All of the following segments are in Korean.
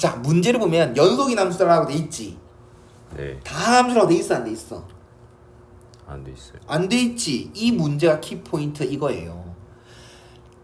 자 문제를 보면 연속인 함수라고 돼 있지. 네. 다 함수라고 돼 있어 안 돼 있어? 안 돼 있어요. 안 돼 있지. 이 문제가 키 포인트 이거예요.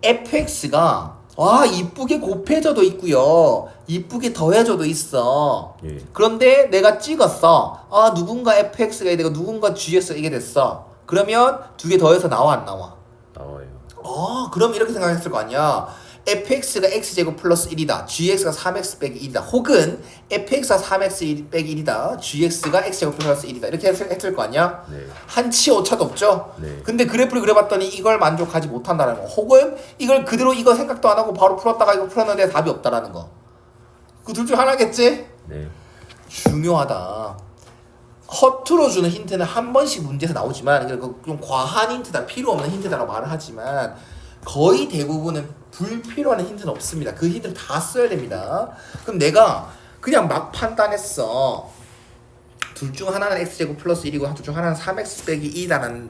fx가 와 이쁘게 곱해져도 있고요. 이쁘게 더해져도 있어. 예. 그런데 내가 찍었어. 아 누군가 fx가 되고 누군가 gx가 이게 됐어. 그러면 두 개 더해서 나와 안 나와? 나와요. 어 그럼 이렇게 생각했을 거 아니야. Fx가 x제곱 플러스 1이다. gx가 3x 빼기 1이다. 혹은 fx가 3x 빼기 1이다. gx가 x제곱 플러스 1이다. 이렇게 했을, 했을 거 아니야? 네. 한치 오차도 없죠? 네. 근데 그래프를 그려봤더니 이걸 만족하지 못한다는 거. 혹은 이걸 그대로 이거 생각도 안 하고 바로 풀었다가 이거 풀었는데 답이 없다라는 거. 그 둘 중 하나겠지? 네. 중요하다. 허투루 주는 힌트는 한 번씩 문제에서 나오지만 그좀 과한 힌트다, 필요 없는 힌트다라고 말을 하지만 거의 대부분은 불필요한 힌트는 없습니다. 그 힌트를 다 써야 됩니다. 그럼 내가 그냥 막 판단했어. 둘 중 하나는 x제곱 플러스 1이고 둘 중 하나는 3x 빼기 2다라는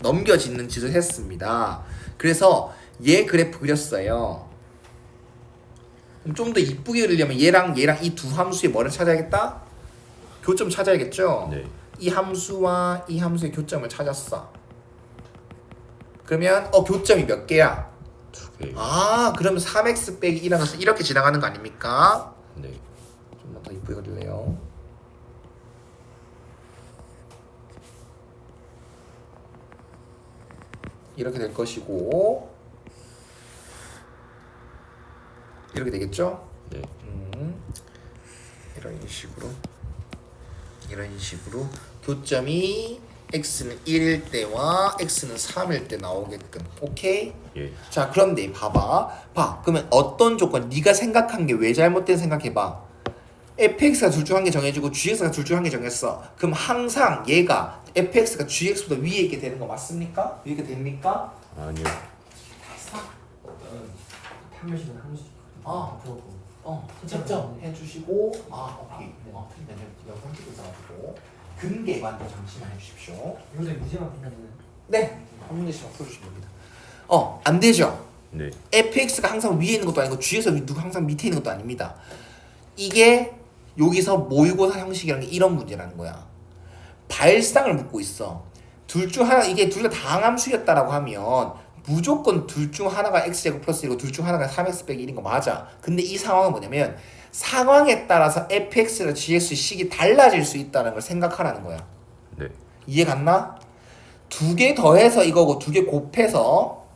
넘겨짓는 짓을 했습니다. 그래서 얘 그래프 그렸어요. 좀 더 이쁘게 그리려면 얘랑 얘랑 이 두 함수의 뭐를 찾아야겠다? 교점 찾아야겠죠? 네. 이 함수와 이 함수의 교점을 찾았어. 그러면 어 교점이 몇 개야? 두 개. 아 그러면 3x 빼기 1하면서 이렇게 지나가는 거 아닙니까? 네. 좀만 더 이쁘게 그릴래요. 이렇게 될 것이고 이렇게 되겠죠? 네. 음, 이런 식으로 이런 식으로 교점이 x는 1일 때와 x는 3일 때 나오게끔. 오케이? 예. 자 그런데 봐봐. 봐. 그러면 어떤 조건? 네가 생각한 게 왜 잘못된 생각해봐. Fx가 둘 중 한 개 정해지고 gx가 둘 중 한 개 정했어. 그럼 항상 얘가 fx가 gx보다 위에 있게 되는 거 맞습니까? 위에 있게 됩니까? 아니요. 판별식은 한 번씩 아. 어. 채점 해주시고. 아 오케이. 어 틀리네. 영상 찍고 있어가지고 근계관도 잠시만 해주십시오 요새 무제한 판단은 네한 문제씩만 풀어주시면 됩니다 어 안 되죠? 네. fx가 항상 위에 있는 것도 아니고 g에서 누가 항상 밑에 있는 것도 아닙니다. 이게 여기서 모의고사 형식이라는 게 이런 문제라는 거야. 발상을 묻고 있어. 둘 중 하나 이게 둘다 당함수였다라고 하면 무조건 둘 중 하나가 x제곱 플러스 1이고 둘 중 하나가 3x 빼기 1인 거 맞아. 근데 이 상황은 뭐냐면 상황에 따라서 fx랑 gx의 식이 달라질 수 있다는 걸 생각하라는 거야. 네. 이해 갔나? 두 개 더해서 이거고 두 개 곱해서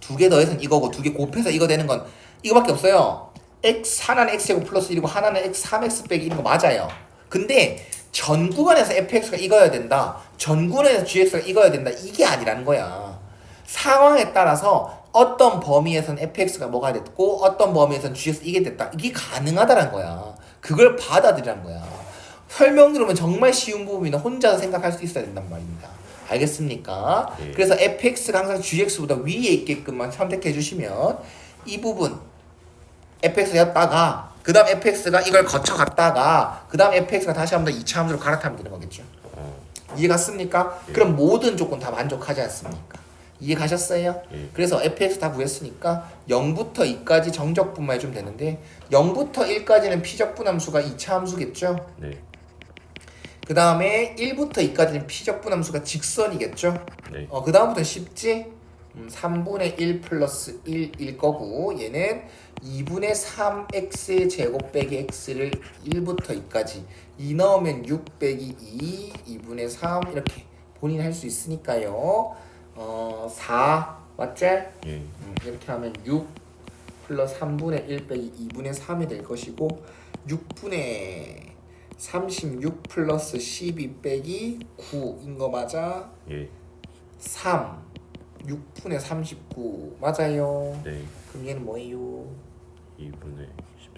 두 개 더해서 이거고 두 개 곱해서 이거 되는 건 이거밖에 없어요. x 하나는 x제곱 플러스 1이고 하나는 x 3x 빼기 1인 거 맞아요. 근데 전 구간에서 fx가 이거야 된다. 전 구간에서 gx가 이거야 된다. 이게 아니라는 거야. 상황에 따라서 어떤 범위에선 fx가 뭐가 됐고 어떤 범위에선 gx 이게 됐다. 이게 가능하다는 거야. 그걸 받아들이라는 거야. 설명 들으면 정말 쉬운 부분이나 혼자서 생각할 수 있어야 된단 말입니다. 알겠습니까? 예. 그래서 fx가 항상 gx보다 위에 있게끔만 선택해 주시면 이 부분 fx였다가 그 다음 fx가 이걸 거쳐갔다가 그 다음 fx가 다시 한번 더 2차 함수로 갈아타면 되는 거겠죠. 어. 이해 갔습니까? 예. 그럼 모든 조건 다 만족하지 않습니까? 이해 가셨어요? 예. 그래서 fx 다 구했으니까 0부터 2까지 정적분만 해주면 되는데 0부터 1까지는 피적분 함수가 2차 함수겠죠? 네. 그 다음에 1부터 2까지는 피적분 함수가 직선이겠죠? 네. 어, 그 다음부터 쉽지? 음, 3분의 1 플러스 1일 거고 얘는 2분의 3x 제곱 빼기 x를 1부터 2까지 2 넣으면 6 빼기 2 2분의 3 이렇게 본인이 할수 있으니까요 어, 4 맞지? 예. 음, 이렇게 하면 6 플러스 3분의 1 빼기 2분의 3이 될 것이고 6분의 36 플러스 12 빼기 9인 거 맞아? 예. 3 6분의 39 맞아요 네. 그럼 얘는 뭐예요? 2분의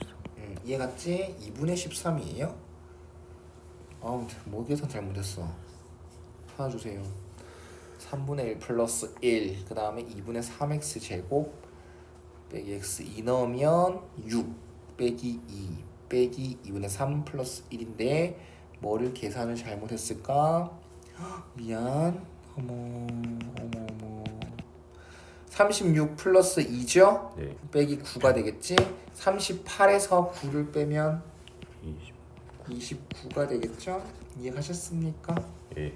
14. 음, 이해 갔지? 2분의 13이에요? 아우 뭐 계산 잘못했어 하나 주세요 3분의 1 플러스 1 그 다음에 2분의 3x 제곱 빼기 x 2 넣으면 6 빼기 2 빼기 2분의 3 플러스 1인데 뭐를 계산을 잘못했을까? 헉, 미안 어머 어머 어머 36 플러스 2죠? 네. 빼기 9가 되겠지? 38에서 9를 빼면 20. 29가 되겠죠? 이해하셨습니까? 예.